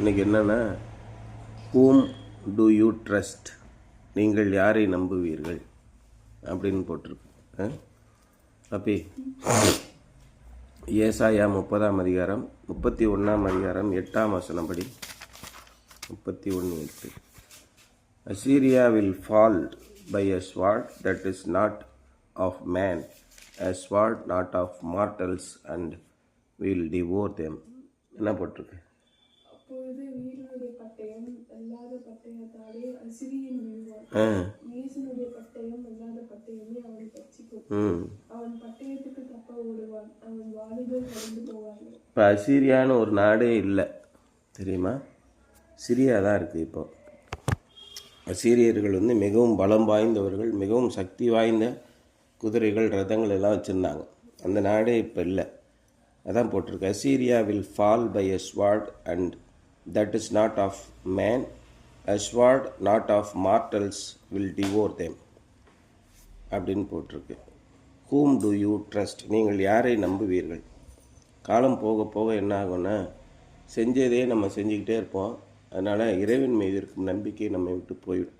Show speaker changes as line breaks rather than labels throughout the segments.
இன்னைக்கு என்னென்னா ஹூம் to you trust நீங்கள் யாரை நம்புவீர்கள்? அப்படின்னு போட்டிருக்கு. அப்பி ஏசாயா முப்பதாம் அதிகாரம் முப்பத்தி ஒன்றாம் அதிகாரம் எட்டாம் வசனப்படி முப்பத்தி ஒன்று எட்டு. Assyria will fall by a sword that is not of man a sword not of mortals and will devour them என்ன போட்டிருக்கு?
அப்பொழுது வீரனுடைய பட்டயம் அல்லாத பட்டயத்தாலே அசிரியன் விழுவான்
ஆ.
நேசனுடைய பட்டயம் அல்லாத பட்டயமே அவனை பட்சிக்கும்
ம்.
அவன் பட்டயத்துக்கு தப்ப ஓடுவான். அவன் வாலிபர் கடந்து போவார்கள்.
இப்போ அசீரியான்னு ஒரு நாடே இல்லை. தெரியுமா? சிரியா தான் இருக்குது இப்போ. அசீரியர்கள் வந்து மிகவும் பலம் வாய்ந்தவர்கள் மிகவும் சக்தி வாய்ந்த குதிரைகள் ரதங்கள் எல்லாம் வச்சுருந்தாங்க. அந்த நாடே இப்போ இல்லை. அதான் போட்டிருக்கு. Assyria will fall by a sword and that is not of man a sword not of mortals will devour them. அப்படின்னு போட்டிருக்கு. ஹூம் டு யூ ட்ரஸ்ட் நீங்கள் யாரை நம்புவீர்கள்? காலம் போக போக என்ன ஆகும்னா செஞ்சதே நம்ம செஞ்சுக்கிட்டே இருப்போம். அதனால் இறைவன் மீது இருக்கும் நம்பிக்கை நம்மை விட்டு போயிடும்.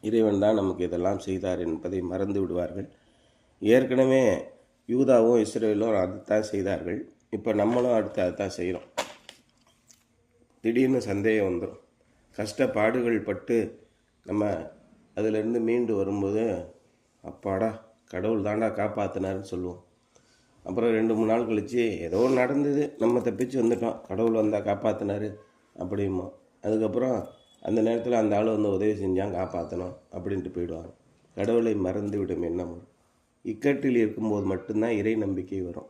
இறைவன் தான் நமக்கு இதெல்லாம் செய்தார் என்பதை மறந்து விடுவார்கள். ஏற்கனவே யூதாவும் இஸ்ரேலும் அதுதான் செய்தார்கள். இப்போ நம்மளும் அடுத்து அதுதான் செய்கிறோம் திடீர்னு சந்தேகம் வந்துடும் கஷ்டப்பாடுகள் பட்டு நம்ம அதிலிருந்து மீண்டு வரும்போது அப்பாடா கடவுள் தாண்டா காப்பாற்றினார்னு சொல்லுவோம். அப்புறம் ரெண்டு மூணு நாள் கழித்து ஏதோ நடந்தது நம்ம தப்பிச்சு வந்துட்டோம். கடவுள் வந்தால் காப்பாற்றினார் அப்படிமா அதுக்கப்புறம் அந்த நேரத்தில் அந்த ஆள் வந்து உதவி செஞ்சான் காப்பாற்றணும் அப்படின்ட்டு போயிடுவாங்க. கடவுளை மறந்து விடும் எண்ணம் இக்கட்டில் இருக்கும்போது மட்டும்தான் இறை நம்பிக்கை வரும்.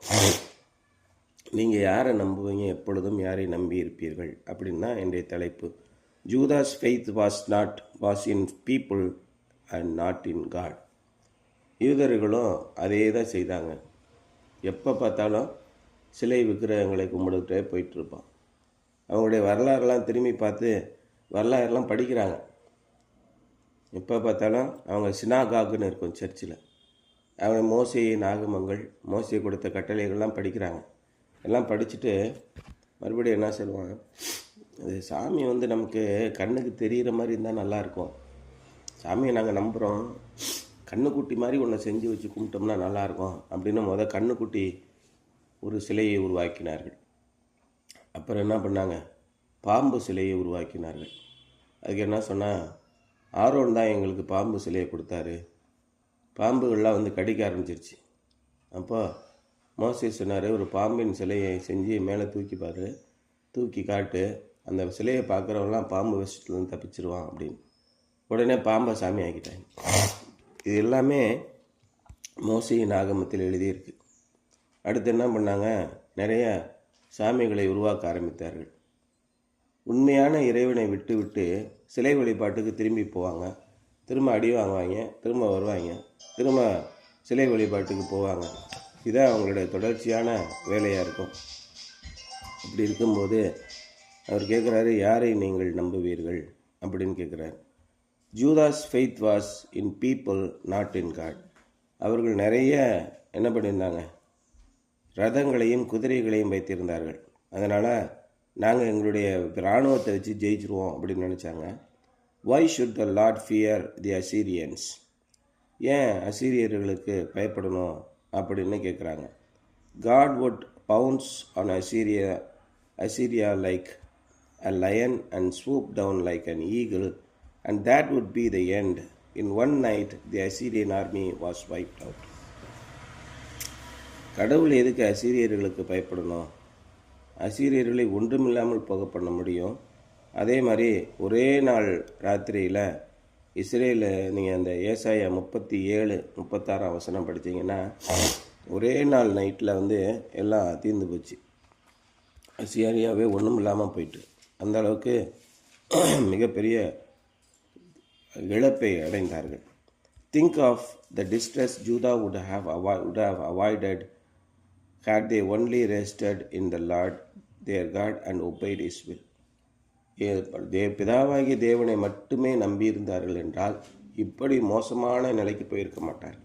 நீங்கள் யாரை நம்புவீங்க? எப்பொழுதும் யாரை நம்பி இருப்பீர்கள்? அப்படின்னா என்னுடைய தலைப்பு. Judah's faith was not was in people and not in God யூதர்களும் அதே தான் செய்தாங்க. எப்போ பார்த்தாலும் சிலை விக்கிரகங்களை கும்பிடுக்கிட்டே போயிட்டுருப்பான். அவங்களுடைய வரலாறுலாம் திரும்பி பார்த்து வரலாறுலாம் படிக்கிறாங்க. எப்போ பார்த்தாலும் அவங்க சினாகாகுன்னு இருக்கும் சர்ச்சில் அவங்க மோசையின் ஆகமங்கள் மோசை கொடுத்த கட்டளைகள்லாம் படிக்கிறாங்க. எல்லாம் படிச்சுட்டு மறுபடியும் என்ன சொல்லுவாங்க? அது சாமி வந்து நமக்கு கண்ணுக்கு தெரிகிற மாதிரி இருந்தால் நல்லாயிருக்கும். சாமியை நாங்கள் நம்புகிறோம் கண்ணுக்குட்டி மாதிரி ஒன்றை செஞ்சு வச்சு கும்பிட்டோம்னா நல்லாயிருக்கும் அப்படின்னு மொதல் கண்ணுக்குட்டி ஒரு சிலையை உருவாக்கினார்கள். அப்புறம் என்ன பண்ணாங்க? பாம்பு சிலையை உருவாக்கினார்கள். அதுக்கு என்ன சொன்னால் ஆரோன் தான் எங்களுக்கு பாம்பு சிலையை கொடுத்தாரு. பாம்புகள்லாம் வந்து கடிக்க ஆரம்பிச்சிருச்சு. அப்போ மோசே சொன்னார் ஒரு பாம்பின் சிலையை செஞ்சு மேலே தூக்கி பாரு. தூக்கி காட்டு. அந்த சிலையை பார்க்குறவங்களாம் பாம்பு விஷத்துலேருந்து தப்பிச்சிருவான் அப்படின்னு. உடனே பாம்பை சாமி ஆக்கிட்டாங்க. இது எல்லாமே மோசையின் ஆகமத்தில் எழுதியிருக்கு. அடுத்து என்ன பண்ணாங்க? நிறைய சாமிகளை உருவாக்க ஆரம்பித்தார்கள். உண்மையான இறைவனை விட்டு விட்டு சிலை வழிபாட்டுக்கு திரும்பி போவாங்க. திரும்ப அடி வாங்குவாங்க திரும்ப வருவாங்க திரும்ப சிலை வழிபாட்டுக்கு போவாங்க. இதுதான் அவங்களுடைய தொடர்ச்சியான வேலையாக இருக்கும். அப்படி இருக்கும்போது அவர் கேட்குறாரு யாரை நீங்கள் நம்புவீர்கள்? அப்படின்னு கேட்குறாரு Judah's faith was in people not in God அவர்கள் நிறைய என்ன பண்ணியிருந்தாங்க? ரதங்களையும் குதிரைகளையும் வைத்திருந்தார்கள். அதனால் நாங்கள் எங்களுடைய இராணுவத்தை வச்சு ஜெயிச்சிருவோம் அப்படின்னு நினச்சாங்க. Why should the Lord fear the Assyrians ஏன் அசீரியர்களுக்கு பயப்படணும்? அப்படின்னு கேட்குறாங்க God would pounce on Assyria Assyria like a lion and swoop down like an eagle and that would be the end in one night the Assyrian army was wiped out கடவுள் எதுக்கு அசீரியர்களுக்கு பயப்படணும்? அசீரியர்களை ஒன்றுமில்லாமல் போக பண்ண முடியும். அதே மாதிரி ஒரே நாள் ராத்திரியில் இஸ்ரேலில் நீங்கள் அந்த ஏசாய முப்பத்தி ஏழு முப்பத்தாறு அவசரம் படித்தீங்கன்னா ஒரே நாள் நைட்டில் வந்து எல்லாம் தீர்ந்து போச்சு. அசியாரியாவே ஒன்றும் இல்லாமல் போயிட்டு. அந்த அளவுக்கு மிகப்பெரிய இழப்பை அடைந்தார்கள். Think of the distress Judah would have avoid would have avoided had they only rested in the Lord their God and obeyed his will A- they பிதாவாகிய தேவனை மட்டுமே நம்பியிருந்தார்கள் என்றால் இப்படி மோசமான நிலைக்கு போயிருக்க மாட்டார்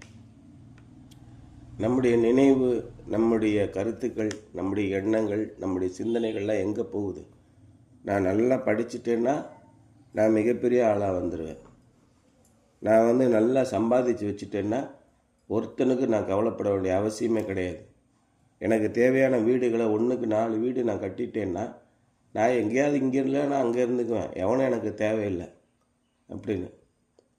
நம்முடைய நினைவு நம்முடைய கருத்துக்கள் நம்முடைய எண்ணங்கள் நம்முடைய சிந்தனைகள்லாம் எங்கே போகுது? நான் நல்லா படிச்சுட்டேன்னா நான் மிகப்பெரிய ஆளாக வந்துடுவேன் நான் வந்து நல்லா சம்பாதிச்சு வச்சுட்டேன்னா ஒருத்தனுக்கு நான் கவலைப்பட வேண்டிய அவசியமே கிடையாது. எனக்கு தேவையான வீடுகளை ஒன்றுக்கு நாலு வீடு நான் கட்டிட்டேன்னா நான் எங்கேயாவது இங்கே இல்லைன்னா அங்கே இருந்துக்குவேன். எவனும் எனக்கு தேவையில்லை அப்படின்னு.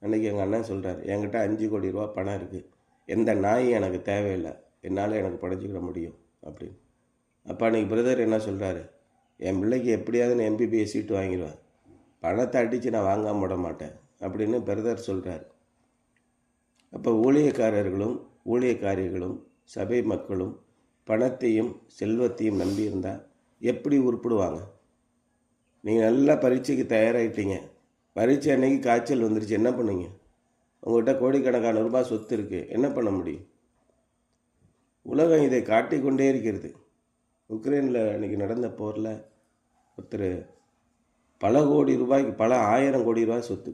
அன்றைக்கி எங்கள் அண்ணன் சொல்கிறார் என்கிட்ட அஞ்சு கோடி ரூபா பணம் இருக்குது எந்த நாயும் எனக்கு தேவையில்லை. என்னால் எனக்கு படைச்சிக்கிட முடியும். அப்படின்னு. அப்போ அன்றைக்கி பிரதர் என்ன சொல்கிறாரு என் பிள்ளைக்கு எப்படியாவது நான் எம்பிபிஎஸ் சீட்டு வாங்கிடுவேன். பணத்தை அடித்து நான் வாங்காமல் விட மாட்டேன். அப்படின்னு பிரதர் சொல்கிறார் அப்போ ஊழியக்காரர்களும் ஊழியக்காரிகளும் சபை மக்களும் பணத்தையும் செல்வத்தையும் நம்பியிருந்தால் எப்படி உருப்பிடுவாங்க? நீங்கள் நல்லா பரீட்சைக்கு தயாராகிட்டீங்க பரீட்சை அன்னைக்கு காய்ச்சல் வந்துருச்சு. என்ன பண்ணுவீங்க உங்கள்கிட்ட கோடிக்கணக்கான ரூபாய் சொத்து இருக்குது என்ன பண்ண முடியும்? உலகம் இதை காட்டிக்கொண்டே இருக்கிறது. உக்ரைனில் அன்றைக்கி நடந்த போரில் ஒருத்தர் பல கோடி ரூபாய்க்கு பல ஆயிரம் கோடி ரூபாய் சொத்து.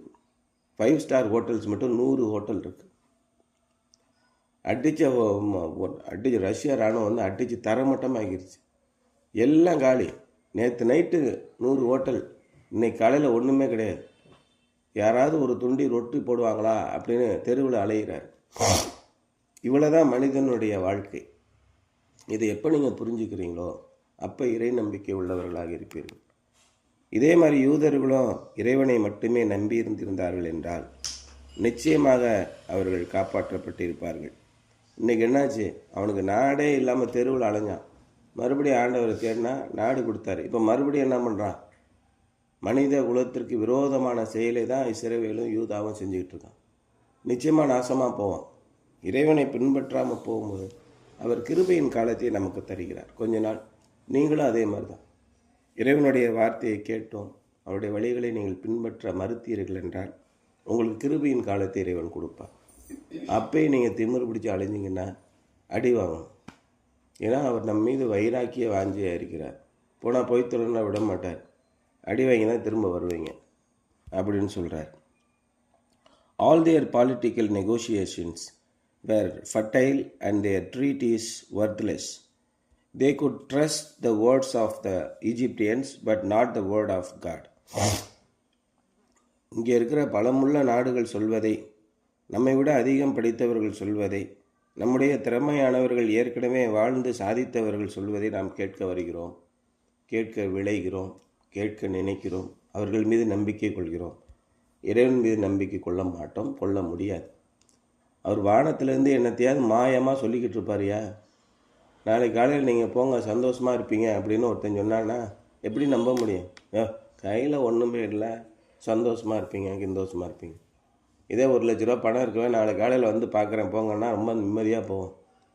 ஃபைவ் ஸ்டார் ஹோட்டல்ஸ் மட்டும் நூறு ஹோட்டல் இருக்குது அடித்த அடிச்சு ரஷ்யா ராணுவம் வந்து அடித்து தரமட்டமாகிருச்சு எல்லாம் காலி. நேற்று நைட்டு நூறு ஹோட்டல் இன்னைக்கு காலையில் ஒன்றுமே கிடையாது. யாராவது ஒரு துண்டி ரொட்டி போடுவாங்களா அப்படின்னு தெருவில் அலைகிறார் இவ்வளோதான் மனிதனுடைய வாழ்க்கை. இதை எப்போ நீங்கள் புரிஞ்சுக்கிறீங்களோ அப்போ இறை நம்பிக்கை உள்ளவர்களாக இருப்பீர்கள். இதே மாதிரி யூதர்களும் இறைவனை மட்டுமே நம்பி இருந்திருந்தார்கள் என்றால் நிச்சயமாக அவர்கள் காப்பாற்றப்பட்டிருப்பார்கள். இன்றைக்கி என்னாச்சு? அவனுக்கு நாடே இல்லாமல் தெருவில் அலைஞ்சான். மறுபடியும் ஆண்டவரை தேடினா நாடு கொடுத்தாரு. இப்போ மறுபடியும் என்ன பண்ணுறான் மனித குலத்திற்கு விரோதமான செயலை தான் இசிறவேலும் யூதாவும் செஞ்சுக்கிட்டு இருக்கான். நிச்சயமாக நாசமாக போவான். இறைவனை பின்பற்றாமல் போகும்போது அவர் கிருபையின் காலத்தை நமக்கு தருகிறார். கொஞ்ச நாள் நீங்களும் அதே மாதிரி தான் இறைவனுடைய வார்த்தையை கேட்டோம். அவருடைய வழிகளை நீங்கள் பின்பற்ற மறுத்தீர்கள் என்றால் உங்களுக்கு கிருபையின் காலத்தை இறைவன் கொடுப்பார் அப்பயே நீங்கள் திமிர் பிடிச்சி அலைஞ்சிங்கன்னா அடி வாங்கணும். ஏன்னா அவர் நம் மீது வைராக்கிய வாஞ்சியாக இருக்கிறார் போனால் போய் தொடர்னா விட மாட்டார் அடி வாங்கினா திரும்ப வருவீங்க அப்படின்னு சொல்கிறார் all their political negotiations were futile and their treaty is worthless they could trust the words of the Egyptians but not the word of God இங்கே இருக்கிற பலமுள்ள நாடுகள் சொல்வதை நம்மை விட அதிகம் படித்தவர்கள் சொல்வதை நம்முடைய திறமையானவர்கள் ஏற்கனவே வாழ்ந்து சாதித்தவர்கள் சொல்வதை நாம் கேட்க வருகிறோம் கேட்க விளைகிறோம் கேட்க நினைக்கிறோம். அவர்கள் மீது நம்பிக்கை கொள்கிறோம். இறைவன் மீது நம்பிக்கை கொள்ள மாட்டோம் கொள்ள முடியாது. அவர் வானத்திலேருந்து என்னத்தையாவது மாயமாக சொல்லிக்கிட்டு இருப்பாரியா நாளைக்கு காலையில் நீங்கள் போங்க சந்தோஷமாக இருப்பீங்க அப்படின்னு ஒருத்தன் சொன்னான்னா எப்படி நம்ப முடியும்? கையில் ஒன்றுமே இல்லை சந்தோஷமாக இருப்பீங்க சந்தோஷமாக இருப்பீங்க. இதே ஒரு லட்ச ரூபா பணம் இருக்கவே நாளைக்கு காலையில் வந்து பார்க்குறேன் போங்கன்னா ரொம்ப நிம்மதியாக போவோம்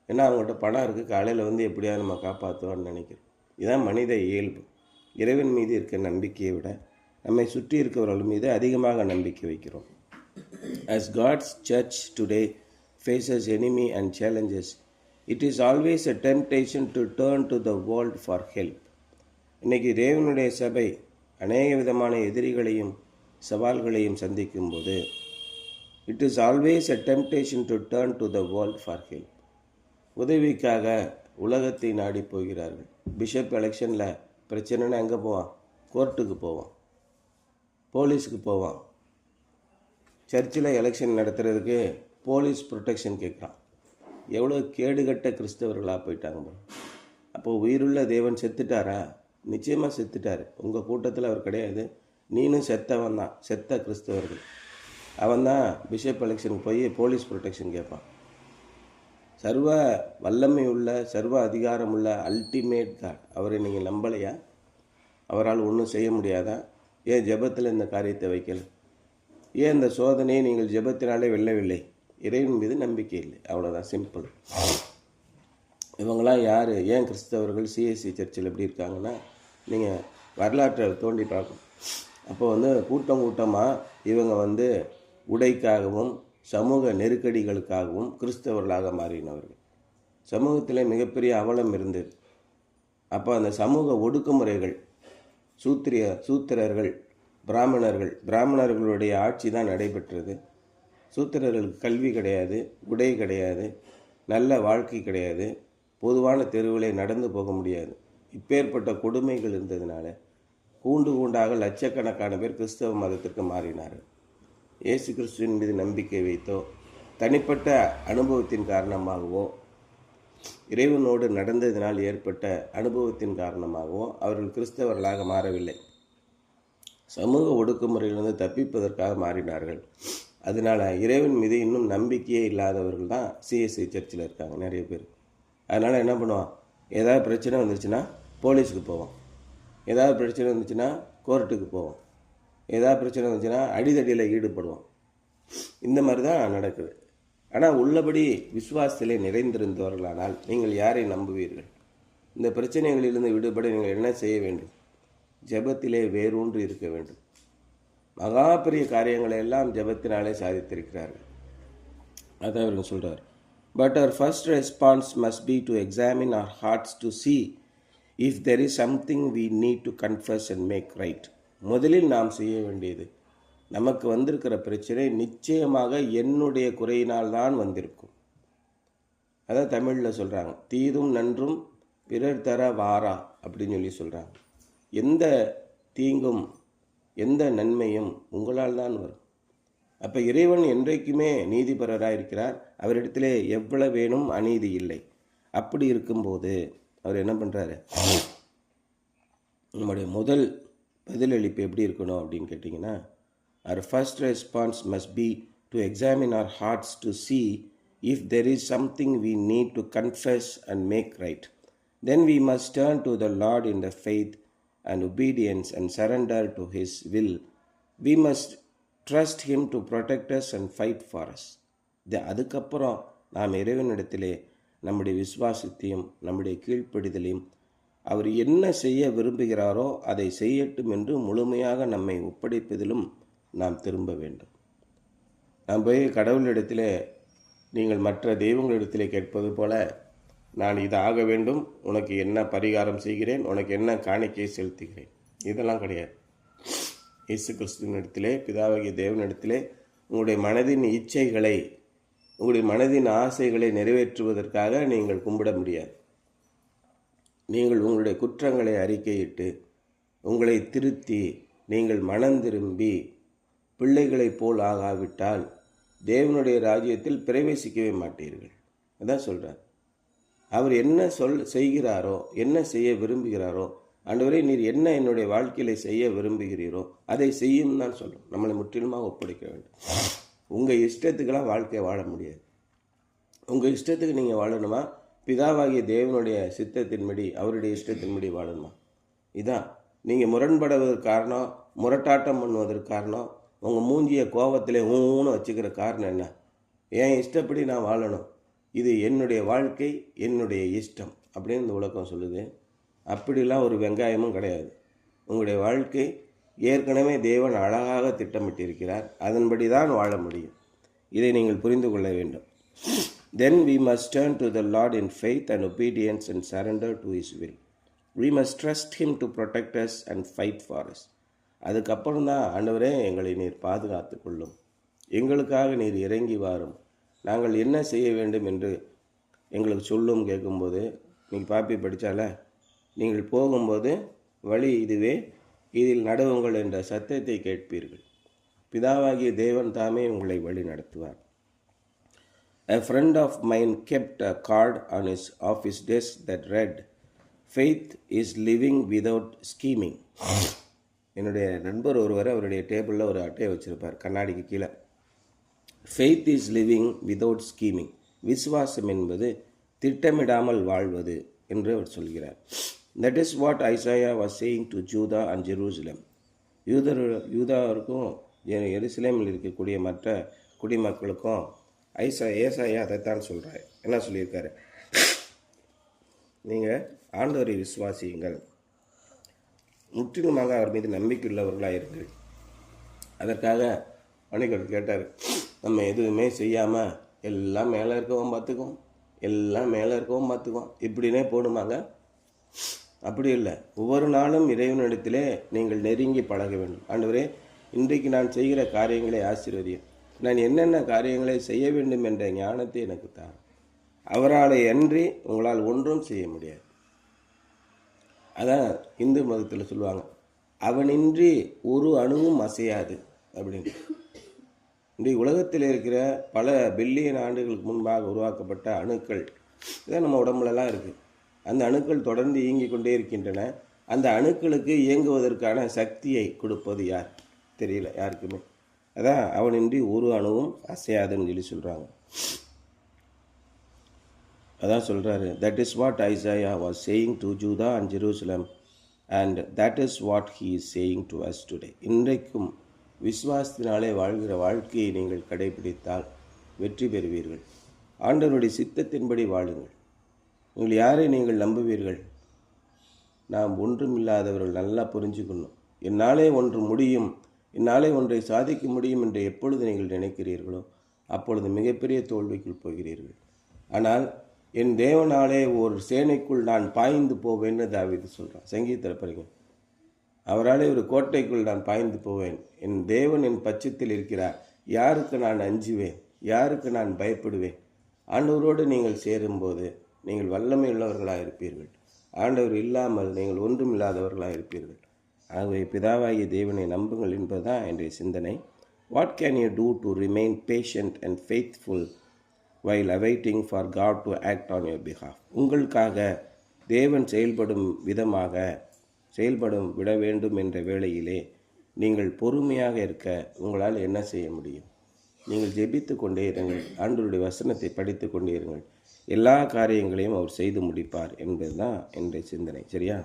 ஏன்னா அவங்ககிட்ட பணம் இருக்குது காலையில் வந்து எப்படியாவது நம்ம காப்பாற்றுவோன்னு நினைக்கிறோம். இதுதான் மனித இயல்பு. இறைவன் மீது இருக்க நம்பிக்கையை விட நம்மை சுற்றி இருக்கிறவர்கள் மீது அதிகமாக நம்பிக்கை வைக்கிறோம். As God's church today faces enemy and challenges it is always a temptation to turn to the world for help இன்றைக்கி தேவனுடைய சபை அநேக விதமான எதிரிகளையும் சவால்களையும் சந்திக்கும்போது it is always a temptation to turn to the world for help உதவிக்காக உலகத்தை நாடி போகிறார்கள். பிஷப் எலெக்ஷனில் பிரச்சனைன்னு எங்கே போவான்? கோர்ட்டுக்கு போவான். போலீஸுக்கு போவான். சர்ச்சில் எலெக்ஷன் நடத்துகிறதுக்கு போலீஸ் ப்ரொடெக்ஷன் கேட்குறான். எவ்வளோ கேடுகட்ட கிறிஸ்தவர்களாக போயிட்டாங்க அப்போ உயிருள்ள தேவன் செத்துட்டாரா? நிச்சயமாக செத்துட்டார். உங்கள் கூட்டத்தில் அவர் கிடையாது. நீனும் செத்தவன் தான். செத்த கிறிஸ்தவர்கள். அவன் தான் பிஷப் எலெக்ஷனுக்கு போய் போலீஸ் ப்ரொடெக்ஷன் கேட்பான் சர்வ வல்லமை உள்ள சர்வ அதிகாரம் உள்ள அல்டிமேட் காட் அவரை நீங்கள் நம்பலையா? அவரால் ஒன்றும் செய்ய முடியாதா? ஏன் ஜெபத்தில் இந்த காரியத்தை வைக்கல? ஏன் இந்த சோதனையை நீங்கள் ஜெபத்தினாலே வெல்லவில்லை? இறைவன் மீது நம்பிக்கை இல்லை. அவ்வளோதான் சிம்பிள் இவங்களாம் யார்? ஏன் கிறிஸ்தவர்கள் சிஎஸ்சி சர்ச்சில் எப்படி இருக்காங்கன்னா நீங்கள் வரலாற்றை தோண்டி பார்க்கணும். அப்போ வந்து கூட்டம் கூட்டமாக இவங்க வந்து உடைக்காகவும் சமூக நெருக்கடிகளுக்காகவும் கிறிஸ்தவர்களாக மாறினவர்கள். சமூகத்தில் மிகப்பெரிய அவலம் இருந்தது. அப்போ அந்த சமூக ஒடுக்குமுறைகள் சூத்திரிய சூத்திரர்கள் பிராமணர்கள் பிராமணர்களுடைய ஆட்சி தான் நடைபெற்றது. சூத்திரர்களுக்கு கல்வி கிடையாது உடை கிடையாது நல்ல வாழ்க்கை கிடையாது பொதுவான தெருவிலே நடந்து போக முடியாது. இப்பேற்பட்ட கொடுமைகள் இருந்ததுனால கூண்டு கூண்டாக லட்சக்கணக்கான பேர் கிறிஸ்தவ மதத்திற்கு மாறினார்கள். இயேசு கிறிஸ்துவின் மீது நம்பிக்கை வைத்தோ தனிப்பட்ட அனுபவத்தின் காரணமாகவோ இறைவனோடு நடந்ததினால் ஏற்பட்ட அனுபவத்தின் காரணமாகவோ அவர்கள் கிறிஸ்தவர்களாக மாறவில்லை. சமூக ஒடுக்குமுறையிலிருந்து தப்பிப்பதற்காக மாறினார்கள். அதனால் இறைவன் மீது இன்னும் நம்பிக்கையே இல்லாதவர்கள் தான் சிஎஸ்சி சர்ச்சில் இருக்காங்க நிறைய பேர். அதனால் என்ன பண்ணுவான் ஏதாவது பிரச்சனை வந்துருச்சுன்னா போலீஸுக்கு போவோம். ஏதாவது பிரச்சனை வந்துச்சுன்னா கோர்ட்டுக்கு போவோம். ஏதாவது பிரச்சனை வந்துச்சுன்னா அடிதடியில் ஈடுபடுவோம். இந்த மாதிரி தான் நடக்குது. ஆனால் உள்ளபடி விசுவாசத்திலே நிறைந்திருந்தவர்களானால் நீங்கள் யாரை நம்புவீர்கள்? இந்த பிரச்சனைகளிலிருந்து விடுபட நீங்கள் என்ன செய்ய வேண்டும்? ஜபத்திலே வேரூன்றி இருக்க வேண்டும். மகா பெரிய காரியங்களை எல்லாம் ஜெபத்தினாலே சாதித்திருக்கிறார்கள். அதான் இவருங்க சொல்கிறார் but our first response must be to examine our hearts to see if there is something we need to confess and make right முதலில் நாம் செய்ய வேண்டியது நமக்கு வந்திருக்கிற பிரச்சனை நிச்சயமாக என்னுடைய குறையினால் தான் வந்திருக்கும். அதான் தமிழில் சொல்கிறாங்க தீதும் நன்றும் பிறர் தர வாரா அப்படின்னு சொல்லி சொல்கிறாங்க எந்த தீங்கும் எந்த நன்மையும் உங்களால் தான் வரும். அப்போ இறைவன் என்றைக்குமே நீதிபரராக இருக்கிறார். அவரிடத்திலே எவ்வளவு வேணும் அநீதி இல்லை. அப்படி இருக்கும்போது அவர் என்ன பண்ணுறாரு நம்முடைய முதல் பதிலளிப்பு எப்படி இருக்கணும் அப்படின்னு கேட்டிங்கன்னா our first response must be to examine our hearts to see if there is something we need to confess and make right. Then we must turn to the Lord in the faith and obedience and surrender to His will. We must trust Him to protect us and fight for us. இது அதுக்கப்புறம் நாம் இறைவனிடத்திலே நம்முடைய விசுவாசத்தையும் நம்முடைய கீழ்ப்படிதலையும் அவர் என்ன செய்ய விரும்புகிறாரோ அதை செய்யட்டும் என்று முழுமையாக நம்மை ஒப்படைப்பதிலும் நாம் திரும்ப வேண்டும். நாம் போய் கடவுளிடத்திலே நீங்கள் மற்ற தெய்வங்களிடத்திலே கேட்பது போல நான் இது ஆக வேண்டும் உனக்கு என்ன பரிகாரம் செய்கிறேன் உனக்கு என்ன காணிக்கை செலுத்துகிறேன். இதெல்லாம் கிடையாது. இயேசு கிறிஸ்துவனிடத்திலே பிதாவகிய தேவனிடத்திலே உங்களுடைய மனதின் இச்சைகளை உங்களுடைய மனதின் ஆசைகளை நிறைவேற்றுவதற்காக நீங்கள் கும்பிட முடியாது. நீங்கள் உங்களுடைய குற்றங்களை அறிக்கையிட்டு உங்களை திருத்தி நீங்கள் மனம் திரும்பி பிள்ளைகளைப் போல் ஆகாவிட்டால் தேவனுடைய ராஜ்யத்தில் பிரவேசிக்கவே மாட்டீர்கள். அதான் சொல்கிறார் அவர் என்ன சொல் செய்கிறாரோ என்ன செய்ய விரும்புகிறாரோ ஆண்டவரே நீர் என்ன என்னுடைய வாழ்க்கையில செய்ய விரும்புகிறீரோ அதை செய்யும் தான் சொல்லும் நம்மளை முற்றிலுமாக ஒப்படைக்க வேண்டும். உங்கள் இஷ்டத்துக்கெல்லாம் வாழ்க்கையை வாழ முடியாது. உங்கள் இஷ்டத்துக்கு நீங்கள் வாழணுமா? பிதாவாகிய தேவனுடைய சித்தத்தின்படி அவருடைய இஷ்டத்தின்படி வாழணுமா. இதான். நீங்கள் முரண்படுவதற்கு காரணம் முரட்டாட்டம் பண்ணுவதற்கு காரணம் உங்கள் மூஞ்சிய கோபத்தில் ஊன்னு வச்சுக்கிற காரணம் என்ன? என் இஷ்டப்படி நான் வாழணும். இது என்னுடைய வாழ்க்கை என்னுடைய இஷ்டம் அப்படின்னு இந்த உலகம் சொல்லுது. அப்படிலாம் ஒரு வெங்காயமும் கிடையாது. உங்களுடைய வாழ்க்கை ஏற்கனவே தேவன் அழகாக திட்டமிட்டிருக்கிறார். அதன்படி தான் வாழ முடியும். இதை நீங்கள் புரிந்து கொள்ள வேண்டும். தென் we must turn to the Lord in faith and obedience and surrender to His will. We must trust Him to protect us and fight for us. அதுக்கப்புறம் தான் ஆண்டவரே எங்களை நீர் பாதுகாத்து கொள்ளும். எங்களுக்காக நீர் இறங்கி வாரும். நாங்கள் என்ன செய்ய வேண்டும் என்று எங்களுக்கு சொல்லும் கேட்கும்போது நீங்கள் பாப்பி படித்தால நீங்கள் போகும்போது வழி இதுவே. இதில் நடவுங்கள் என்ற சத்தியத்தை கேட்பீர்கள். பிதாவாகிய தேவன் தாமே உங்களை வழி நடத்துவார் A friend of mine kept a card on his office desk that read, Faith is living without scheming. என்னுடைய நண்பர் ஒருவர் அவருடைய டேபிளில் ஒரு அட்டையை வச்சுருப்பார் கண்ணாடிக்கு கீழே. Faith is living without scheming விசுவாசம் என்பது திட்டமிடாமல் வாழ்வது என்று அவர் சொல்கிறார். That is what Isaiah was saying to Judah and Jerusalem யூதர் யூதாவிற்கும் எருசலேமில் இருக்கக்கூடிய மற்ற குடிமக்களுக்கும் ஐசா ஏசாயா அதைத்தான் சொல்கிறார் என்ன சொல்லியிருக்காரு? நீங்கள் ஆண்டவரை விசுவாசியுங்கள். முற்றிலுமாக அவர் மீது நம்பிக்கையுள்ளவர்களாக இருங்கள். அதற்காக மணிக்கர் கேட்டார் நம்ம எதுவுமே செய்யாமல் எல்லாம் மேலே இருக்கவும் பார்த்துக்குவோம் எல்லாம் மேலே இருக்கவும் பார்த்துக்குவோம். இப்படின்னே போடுமாங்க? அப்படி இல்லை. ஒவ்வொரு நாளும் இறைவனிடத்திலே நீங்கள் நெருங்கி பழக வேண்டும். ஆண்டவரே இன்றைக்கு நான் செய்கிற காரியங்களை ஆசீர்வதியும் நான் என்னென்ன காரியங்களை செய்ய வேண்டும் என்ற ஞானத்தை எனக்கு தான் அவரால் அன்றி உங்களால் ஒன்றும் செய்ய முடியாது. அதான் இந்து மதத்தில் சொல்லுவாங்க அவனின்றி ஒரு அணுவும் அசையாது அப்படின்னு. இன்றைய உலகத்தில் இருக்கிற பல பில்லியன் ஆண்டுகளுக்கு முன்பாக உருவாக்கப்பட்ட அணுக்கள் இதான் நம்ம உடம்புலலாம் இருக்குது அந்த அணுக்கள் தொடர்ந்து இயங்கிக் கொண்டே இருக்கின்றன. அந்த அணுக்களுக்கு இயங்குவதற்கான சக்தியை கொடுப்பது யார்? தெரியல யாருக்குமே. அதான் அவனின்றி ஒரு அணுவும் அசையாதுன்னு சொல்லி சொல்கிறாங்க அதான் சொல்கிறாரு that is what Isaiah was saying to Judah and Jerusalem and that is what he is saying to us today இன்றைக்கும் விஸ்வாசத்தினாலே வாழ்கிற வாழ்க்கையை நீங்கள் கடைபிடித்தால் வெற்றி பெறுவீர்கள். ஆண்டவருடைய சித்தத்தின்படி வாழுங்கள். நீங்கள் யாரை நீங்கள் நம்புவீர்கள்? நாம் ஒன்றும் இல்லாதவர்கள் நல்லா புரிஞ்சுக்கணும். என்னாலே ஒன்று முடியும். இந்நாளை ஒன்றை சாதிக்க முடியும் என்று எப்பொழுது நீங்கள் நினைக்கிறீர்களோ அப்பொழுது மிகப்பெரிய தோல்விக்குள் போகிறீர்கள். ஆனால் என் தேவனாலே ஒரு சேனைக்குள் நான் பாய்ந்து போவேன்னு தாவிது சொல்கிறான் சங்கீதத்தில் பாருங்க அவராலே ஒரு கோட்டைக்குள் நான் பாய்ந்து போவேன். என் தேவன் என் பட்சத்தில் இருக்கிறார். யாருக்கு நான் அஞ்சுவேன்? யாருக்கு நான் பயப்படுவேன்? ஆண்டவரோடு நீங்கள் சேரும்போது நீங்கள் வல்லமை உள்ளவர்களாக இருப்பீர்கள் ஆண்டவர் இல்லாமல் நீங்கள் ஒன்றும் இல்லாதவர்களாக இருப்பீர்கள் ஆகவே பிதாவாகிய தேவனை நம்புங்கள் என்பதுதான் என்னுடைய சிந்தனை. What can you do to remain patient and faithful while awaiting for God to act on your behalf உங்களுக்காக தேவன் செயல்படும் விதமாக செயல்படும் விட வேண்டும் என்ற வேளையிலே நீங்கள் பொறுமையாக இருக்க உங்களால் என்ன செய்ய முடியும்? நீங்கள் ஜெபித்து கொண்டே இருங்கள். ஆண்டவருடைய வசனத்தை படித்து கொண்டே இருங்கள். எல்லா காரியங்களையும் அவர் செய்து முடிப்பார் என்பதுதான் என்னுடைய சிந்தனை. சரியா?